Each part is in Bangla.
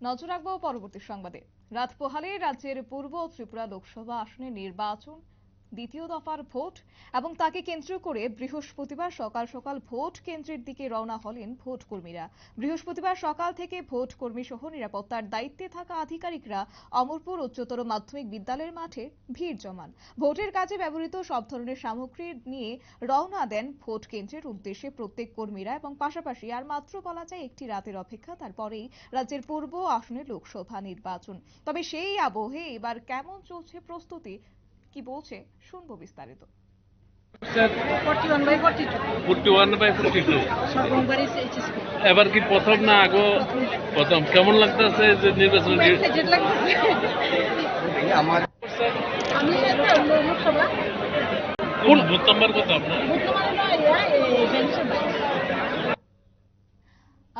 নজর রাখব পরবর্তী সংবাদে। রাত পোহালে রাজ্যের পূর্ব ত্রিপুরা লোকসভা আসনে নির্বাচন দ্বিতীয় দফার ভোট এবং তাকে কেন্দ্র করে বৃহস্পতিবার সকাল সকাল ভোট কেন্দ্রের দিকে রওনা হলেন ভোট কর্মীরা। বৃহস্পতিবার সকাল থেকে ভোট কর্মী সহ নিরাপত্তার দায়িত্বে থাকা আধিকারিকরা অমরপুর উচ্চতর মাধ্যমিক বিদ্যালয়ের মাঠে ভিড় জমান। ভোটের কাজে ব্যবহৃত সব ধরনের সামগ্রী নিয়ে রওনা দেন ভোট কেন্দ্রের উদ্দেশ্যে প্রত্যেক কর্মীরা এবং পাশাপাশি আর মাত্র বলা যায় একটি রাতের অপেক্ষা, তারপরেই রাজ্যের পূর্ব আসনের লোকসভা নির্বাচন। তবে সেই আবহে এবার কেমন চলছে প্রস্তুতি কি বলছে শুনব বিস্তারিত এবার কি প্রথম না আগো প্রথম কেমন লাগতেছে যে নির্বাচন আমার কোন বুথ নাম্বার কত আপনার বর্তমানে নয় ইয়া, এই পেনশন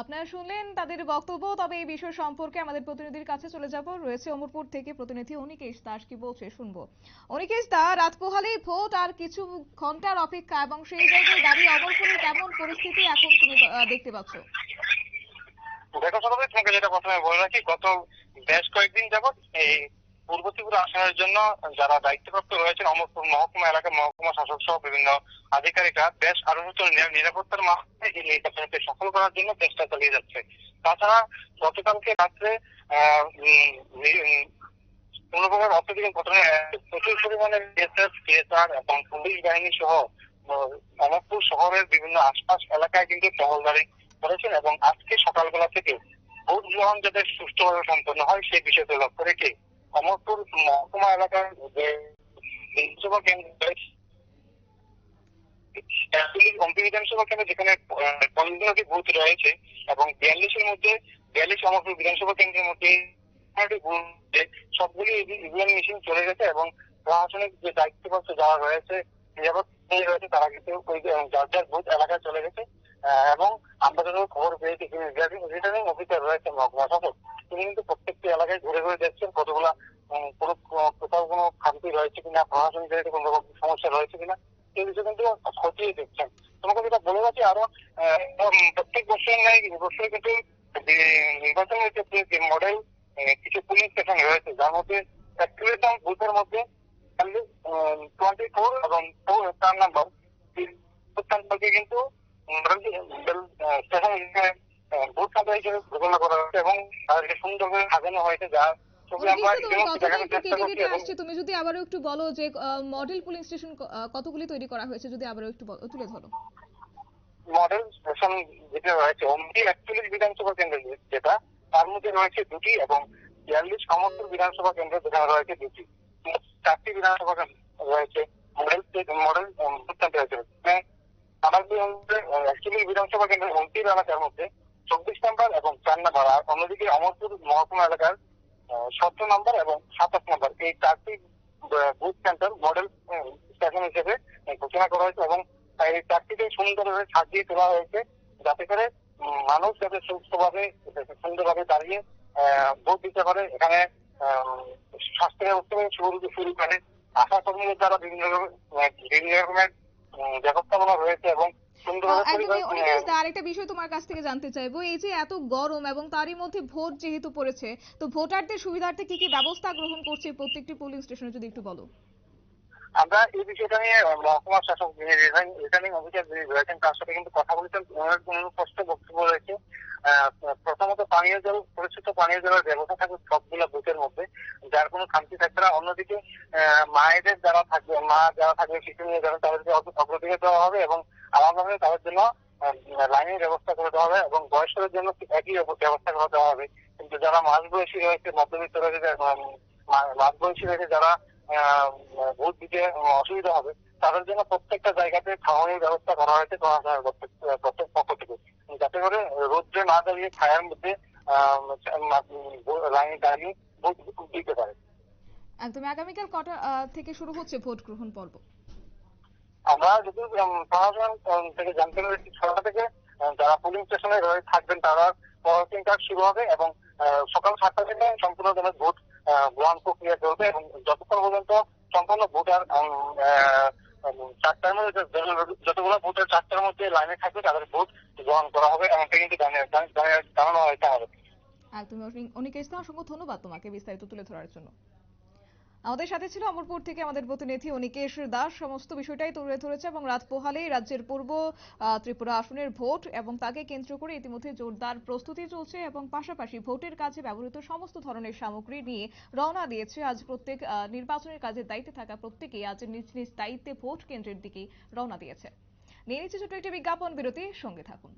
আপনারা শুনলেন তাদের বক্তব্য, তবে এই বিষয় সম্পর্কে আমাদের প্রতিনিধির কাছে চলে যাব। রয়েছে অমরপুর থেকে প্রতিনিধি অনিকেশ দাস কি বলছে শুনব। অনিকেশ দা রাত পোহালেই ভোট আর কিছু ঘণ্টার অপেক্ষা এবং সেই জায়গায় দাঁড়িয়ে অমরপুরের কেমন পরিস্থিতি এখন তুমি দেখতে পাচ্ছ? দেখো সকালে তোমাকে যেটা প্রথমে বলে রাখি, গত বেশ কয়েকদিন যাবৎ এই পূর্ব ত্রিপুরা আসনের জন্য যারা দায়িত্বপ্রাপ্ত রয়েছেন অমরপুর মহকুমা এলাকা মহকুমা শাসক সহ বিভিন্ন আধিকারিকরা বেশ আরোহিত নিরাপত্তার মাধ্যমে এই নির্বাচনকে সফল করার জন্য চেষ্টা চালিয়ে যাচ্ছে। তাছাড়া গতকালকে রাত্রে কোনো প্রকার ঘটনায় প্রচুর পরিমাণে বিএসএফ, সিএসআর এবং পুলিশ বাহিনী সহ অমরপুর শহরের বিভিন্ন আশপাশ এলাকায় কিন্তু টহলদারি করেছেন এবং আজকে সকালবেলা থেকে ভোট গ্রহণ যাতে সুষ্ঠুভাবে সম্পন্ন হয়, সেই বিষয়কে লক্ষ্য রেখে অমরপুর মহকুমা এলাকার যে বিধানসভা কেন্দ্র অম্পি বিধানসভা কেন্দ্র যেখানে পঞ্চাশটি বুথ রয়েছে এবং বিয়াল্লিশের মধ্যে, বিয়াল্লিশ অমরপুর বিধানসভা কেন্দ্রের মধ্যে সবগুলি ইভিএম মেশিন চলে গেছে এবং প্রশাসনিক যে দায়িত্বপ্রাপ্ত যারা রয়েছে নিরাপদ রয়েছে তারা কিন্তু ওই, যার যার বুথ এলাকায় চলে গেছে। এবং আমরা যখন খবর পেয়েছি যিনি রিটার্নিং অফিসার রয়েছে মহকুমা শাসক। তিনি কিন্তু প্রত্যেকটি এলাকায় ঘুরে ঘুরে দেখছেন কতগুলা কোনো, কোথাও কোনো খামতি রয়েছে কিনা, প্রশাসনিক কোনো রকম সমস্যা রয়েছে কিনা সেই বিষয়ে কিন্তু খতিয়ে দেখছেন। তোমাকে যেটা বলে রাখি আরও প্রত্যেক বছর নাই বছর কিন্তু নির্বাচনের ক্ষেত্রে যে মডেল কিছু পুলিশ স্টেশন রয়েছে, যার মধ্যে একচল্লিশজন বুথের মধ্যে টোয়েন্টি ফোর এবং চার নাম্বার প্রত্যেককে কিন্তু তুমি যদি আবারও একটু বলো যে মডেল পুলিশ স্টেশন কতগুলি তৈরি করা হয়েছে যদি আবারও একটু তুলে ধরো মডেল স্টেশন যেটা রয়েছে অমনি একচল্লিশ বিধানসভা কেন্দ্র যেটা তার মধ্যে রয়েছে দুটি এবং বিয়াল্লিশ সমস্ত বিধানসভা কেন্দ্র যেখানে রয়েছে দুটি চারটি বিধানসভা কেন্দ্র রয়েছে মডেল মডেল কেন্দ্র রয়েছে আমাদের একচল্লিশ বিধানসভা কেন্দ্রের অন্তিম এলাকার মধ্যে, চব্বিশ নম্বর এবং চার নম্বর আর অন্যদিকে অমরপুর মহকুমা এলাকার সতেরো নম্বর এবং সাতাশ নম্বর। এই চারটি বুথ সেন্টার মডেল স্টেশন হিসেবে ঘোষণা করা হয়েছে এবং এই চারটিকে সুন্দরভাবে সাজিয়ে তোলা হয়েছে যাতে করে মানুষ যাতে সুস্থভাবে সুন্দরভাবে দাঁড়িয়ে ভোট দিতে পারে। এখানে স্বাস্থ্য ব্যবস্থা শুরু শুরু করে আশা কর্মীদের দ্বারা বিভিন্ন বিভিন্ন রকমের ব্যবস্থাপনা রয়েছে এবং আরেকটা বিষয় তোমার কাছ থেকে জানতে চাইব। এই যে এত গরম এবং তারই মধ্যে ভোট যেহেতু পড়েছে তো ভোটারদের সুবিধার্থে কি কি ব্যবস্থা গ্রহণ করছে প্রত্যেকটি পোলিং স্টেশনে যদি একটু বলো? আমরা এই বিষয়টা নিয়ে মহকুমা শাসক যিনি রিটার্নিং অফিসার যিনি রয়েছেন তার সাথে কিন্তু কথা বলেছেন। ওনার কোনো স্পষ্ট বক্তব্য রয়েছে। পানীয় জল পরিশুদ্ধ পানীয় জলের ব্যবস্থা থাকবে সবগুলো বুথের মধ্যে যার কোনো খামতি থাকবে না। অন্যদিকে মায়েদের যারা থাকবে মা যারা থাকবে শিশু নিয়ে যারা তাদেরকে অগ্র- অগ্রাধিকার দেওয়া হবে এবং আলাদাভাবে তাদের জন্য লাইনের ব্যবস্থা করে দেওয়া হবে এবং বয়স্কদের জন্য একই ব্যবস্থা করে দেওয়া হবে। কিন্তু যারা মাঝবয়সী রয়েছে মধ্যবিত্ত রয়েছে যারা, বয়সী রয়েছে যারা ভোট দিতে অসুবিধা হবে তাদের জন্য প্রত্যেকটা জায়গাতে খাওয়ানোর ব্যবস্থা করা হয়েছে প্রত্যেক পক্ষ থেকে। যাতে করে রোদ্রে না দাঁড়িয়ে ছায়ার মধ্যে লাইনে দাঁড়িয়ে ভোট দিতে পারে একদম আগামীকাল কটা থেকে শুরু হচ্ছে ভোট গ্রহণ পর্ব? আমরা যদি প্রশাসন থেকে জানতে পেরেছি ছটা থেকে যারা পোলিং স্টেশনে থাকবেন তারা প্রসেসিং কাজ শুরু হবে এবং সকাল সাতটা থেকে সম্পূর্ণ ভোট গ্রহণ প্রক্রিয়া চলবে এবং যতক্ষণ পর্যন্ত সম্পূর্ণ ভোটার চারটার মধ্যে যতগুলো ভোটার চারটার মধ্যে লাইনে থাকবে, তাদের ভোট গ্রহণ করা হবে এমনটা কিন্তু জানানো হয়েছে আমাদের একদমই অনি- অনিকেশ দা অসংখ্য ধন্যবাদ তোমাকে বিস্তারিত তুলে ধরার জন্য। আমাদের সাথে ছিল অমরপুর থেকে আমাদের প্রতিনিধি অনিকেশ দাস। সমস্ত বিষয়টাই তুলে ধরেছে এবং রাত পোহালেই রাজ্যের পূর্ব ত্রিপুরা আসনের ভোট এবং তাকে কেন্দ্র করে ইতিমধ্যে জোরদার প্রস্তুতি চলছে এবং পাশাপাশি ভোটের কাজে ব্যবহৃত সমস্ত ধরনের সামগ্রী নিয়ে রওনা দিয়েছে। আজ প্রত্যেক নির্বাচনের কাজে দায়িত্বে থাকা প্রত্যেকেই আজ নিজ নিজ দায়িত্বে ভোট কেন্দ্রের দিকে রওনা দিয়েছে। নিয়ে নিচ্ছে ছোট্ট একটি বিজ্ঞাপন, বিরতি, সঙ্গে থাকুন।